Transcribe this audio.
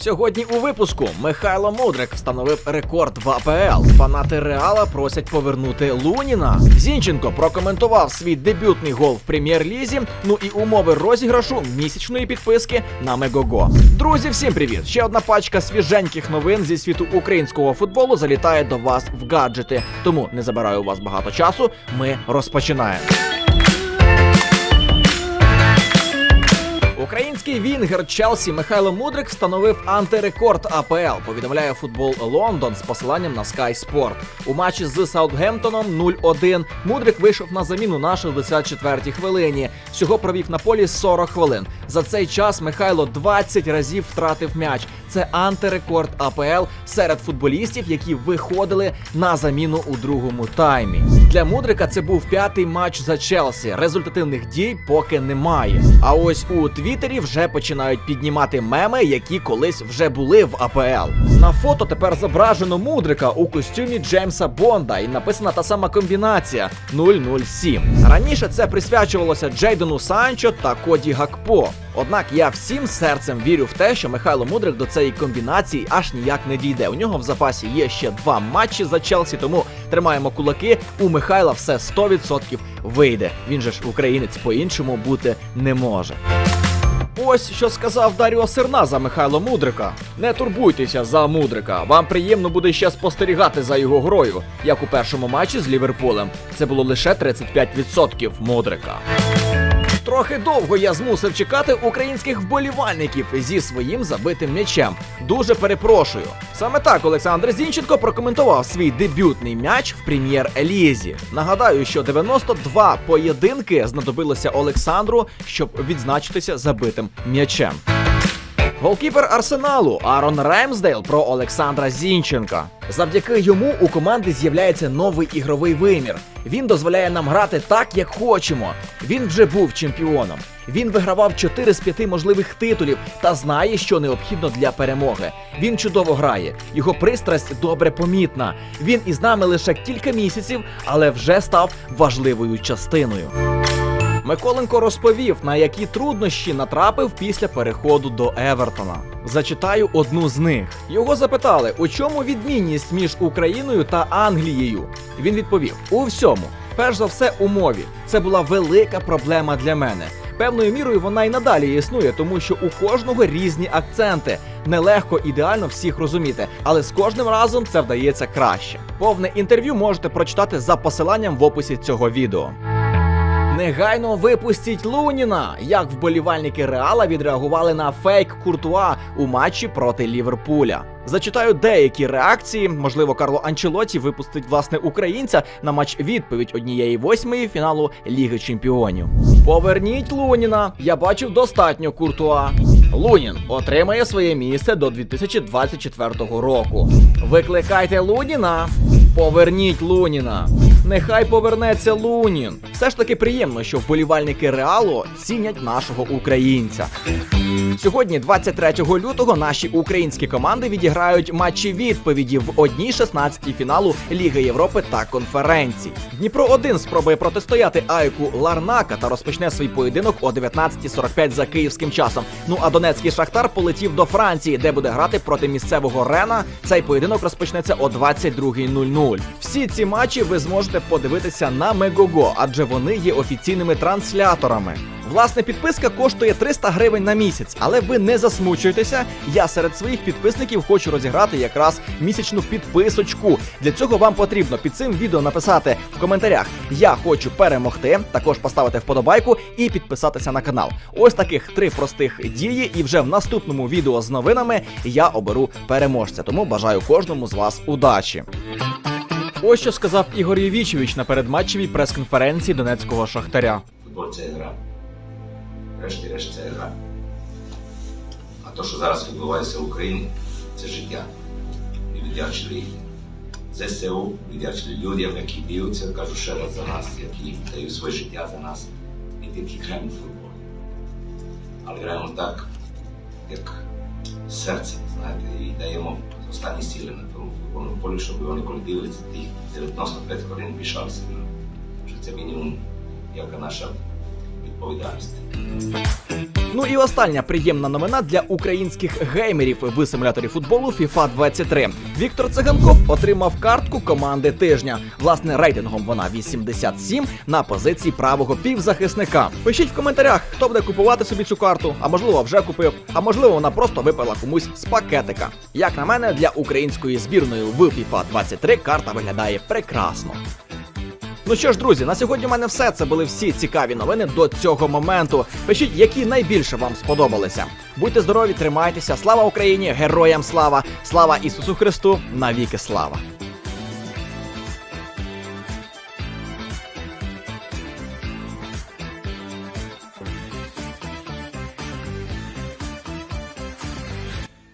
Сьогодні у випуску Михайло Мудрик встановив рекорд в АПЛ. Фанати Реала просять повернути Луніна. Зінченко прокоментував свій дебютний гол в прем'єр-лізі. Ну і умови розіграшу місячної підписки на Мегого. Друзі, всім привіт! Ще одна пачка свіженьких новин зі світу українського футболу залітає до вас в гаджети. Тому не забираю у вас багато часу. Ми розпочинаємо. Український вінгер Челсі Михайло Мудрик встановив антирекорд АПЛ. Повідомляє футбол Лондон з посиланням на Sky Sport. У матчі з Саутгемптоном 0-1 Мудрик вийшов на заміну на 64-й хвилині. Всього провів на полі 40 хвилин. За цей час Михайло 20 разів втратив м'яч. Це антирекорд АПЛ серед футболістів, які виходили на заміну у другому таймі. Для Мудрика це був п'ятий матч за Челсі. Результативних дій поки немає. А ось у Твіттері вже починають піднімати меми, які колись вже були в АПЛ. На фото тепер зображено Мудрика у костюмі Джеймса Бонда і написана та сама комбінація 007. Раніше це присвячувалося Джейдену Санчо та Коді Гакпо. Однак я всім серцем вірю в те, що Михайло Мудрик до цієї комбінації аж ніяк не дійде. У нього в запасі є ще два матчі за Челсі, тому тримаємо кулаки. У Михайла все 100% вийде. Він же ж українець по-іншому бути не може. Ось що сказав Даріо Серна за Михайло Мудрика. Не турбуйтеся за Мудрика. Вам приємно буде ще спостерігати за його грою, як у першому матчі з Ліверпулем. Це було лише 35% Мудрика. Трохи довго я змусив чекати українських вболівальників зі своїм забитим м'ячем. Дуже перепрошую. Саме так Олександр Зінченко прокоментував свій дебютний м'яч в прем'єр-елізі. Нагадаю, що 92 поєдинки знадобилося Олександру, щоб відзначитися забитим м'ячем. Голкіпер Арсеналу Арон Ремсдейл про Олександра Зінченка. Завдяки йому у команди з'являється новий ігровий вимір. Він дозволяє нам грати так, як хочемо. Він вже був чемпіоном. Він вигравав 4 з 5 можливих титулів та знає, що необхідно для перемоги. Він чудово грає. Його пристрасть добре помітна. Він із нами лише кілька місяців, але вже став важливою частиною. Миколенко розповів, на які труднощі натрапив після переходу до Евертона. Зачитаю одну з них. Його запитали, у чому відмінність між Україною та Англією. Він відповів: у всьому. Перш за все, у мові. Це була велика проблема для мене. Певною мірою вона й надалі існує, тому що у кожного різні акценти. Нелегко ідеально всіх розуміти, але з кожним разом це вдається краще. Повне інтерв'ю можете прочитати за посиланням в описі цього відео. Негайно випустіть Луніна. Як вболівальники Реала відреагували на фейк Куртуа у матчі проти Ліверпуля. Зачитаю деякі реакції. Можливо, Карло Анчелоті випустить власне українця на матч відповідь однієї восьмої фіналу Ліги Чемпіонів. Поверніть Луніна. Я бачив достатньо Куртуа. Лунін отримає своє місце до 2024 року. Викликайте Луніна. Поверніть Луніна. Нехай повернеться Лунін. Все ж таки приємно, що вболівальники Реалу цінять нашого українця. Сьогодні, 23 лютого, наші українські команди відіграють матчі відповіді в одній 16 фіналу Ліги Європи та конференцій. Дніпро 1 спробує протистояти Айку Ларнака та розпочне свій поєдинок о 19.45 за київським часом. Ну а Донецький Шахтар полетів до Франції, де буде грати проти місцевого Рена. Цей поєдинок розпочнеться о 22.00. Всі ці матчі ви зможете подивитися на Мегого, адже вони є офіційними трансляторами. Власне, підписка коштує 300 гривень на місяць, але ви не засмучуйтеся. Я серед своїх підписників хочу розіграти якраз місячну підписочку. Для цього вам потрібно під цим відео написати в коментарях Я хочу перемогти, також поставити вподобайку і підписатися на канал. Ось таких три простих дії, і вже в наступному відео з новинами я оберу переможця. Тому бажаю кожному з вас удачі. Ось що сказав Ігор Євічевич на передматчевій прес-конференції Донецького шахтаря. Футбол це гра. Решті-решт це гра. А то, що зараз відбувається в Україні, це життя. І віддячили ЗСУ, віддячили людям, які б'ються, кажу ще раз за нас, які дають своє життя за нас. І тільки граємо в футбол. Але граємо так, як серцем, знаєте, і даємо останні сили на тому футбольному полі, щоб вони коли дивляться тих 95 хвилин пішалися. Це мінімум, яка наша відповідальності. Ну і остання приємна новина для українських геймерів в симуляторі футболу FIFA 23. Віктор Циганков отримав картку команди тижня. Власне, рейтингом вона 87 на позиції правого півзахисника. Пишіть в коментарях, хто буде купувати собі цю карту, а можливо вже купив, а можливо вона просто випала комусь з пакетика. Як на мене, для української збірної в FIFA 23 карта виглядає прекрасно. Ну що ж, друзі, на сьогодні в мене все. Це були всі цікаві новини до цього моменту. Пишіть, які найбільше вам сподобалися. Будьте здорові, тримайтеся. Слава Україні! Героям слава! Слава Ісусу Христу! Навіки слава!